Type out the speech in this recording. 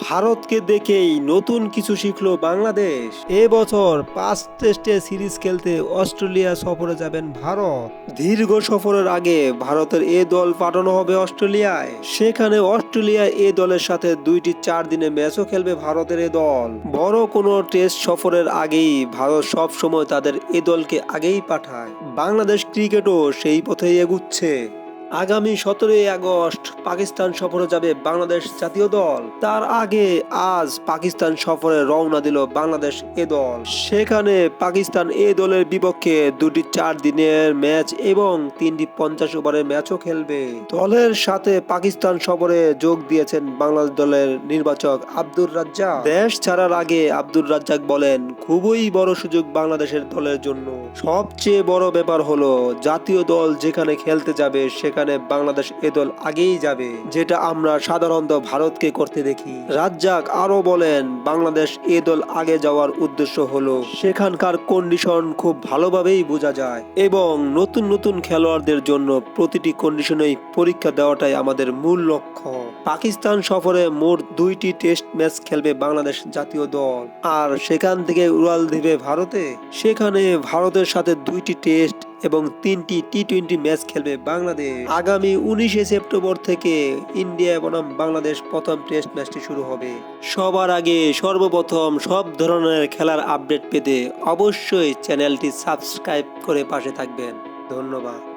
ভারতকে দেখেই নতুন কিছু শিখল বাংলাদেশ। এবছর পাঁচ টেস্টে সিরিজ খেলতে অস্ট্রেলিয়া সফরে যাবেন ভারত। দীর্ঘ সফরের আগে ভারতের এ দল পাঠানো হবে অস্ট্রেলিয়ায়। সেখানে অস্ট্রেলিয়া এ দলের সাথে দুইটি চার দিনে ম্যাচও খেলবে ভারতের এ দল। বড় কোনো টেস্ট সফরের আগেই ভারত সব সময় তাদের এ দলকে আগেই পাঠায়। বাংলাদেশ ক্রিকেটও সেই পথেই এগুচ্ছে। আগামী সতেরোই আগস্ট পাকিস্তান সফরে যাবে বাংলাদেশ জাতীয় দল। তার আগে আজ পাকিস্তান সফরে রওনা দিল বাংলাদেশ এ দল। সেখানে পাকিস্তান এ দলের বিপক্ষে দুটি চার দিনের ম্যাচ এবং তিনটি পঞ্চাশ ওভারের ম্যাচও খেলবে। দলের সাথে পাকিস্তান সফরে যোগ দিয়েছেন বাংলাদেশ দলের নির্বাচক আব্দুর রাজ্জাক। দেশ ছাড়ার আগে আব্দুর রাজ্জাক বলেন, খুবই বড় সুযোগ বাংলাদেশের দলের জন্য। সবচেয়ে বড় ব্যাপার হলো, জাতীয় দল যেখানে খেলতে যাবে সেখানে বাংলাদেশ এ দল আগেই যাবে, যেটা আমরা সাধারণত ভারতকে করতে দেখি। রাজ্জাক আরও বলেন, বাংলাদেশ এ দল আগে যাওয়ার উদ্দেশ্য হলো, সেখানকার কন্ডিশন খুব ভালোভাবেই বোঝা যায় এবং নতুন নতুন খেলোয়াড়দের জন্য প্রতিটি কন্ডিশনেই পরীক্ষা দেওয়াটাই আমাদের মূল লক্ষ্য। পাকিস্তান সফরে মোট দুইটি টেস্ট ম্যাচ খেলবে বাংলাদেশ জাতীয় দল। আর সেখান থেকে উড়াল দিবে ভারতে? সেখানে ভারতের সাথে দুইটি টেস্ট এবং তিনটি টি টোয়েন্টি ম্যাচ খেলবে বাংলাদেশ। আগামী উনিশে সেপ্টেম্বর থেকে ইন্ডিয়া বনাম বাংলাদেশ প্রথম টেস্ট ম্যাচটি শুরু হবে। সবার আগে সর্বপ্রথম সব ধরনের খেলার আপডেট পেতে অবশ্যই চ্যানেলটি সাবস্ক্রাইব করে পাশে থাকবেন। ধন্যবাদ।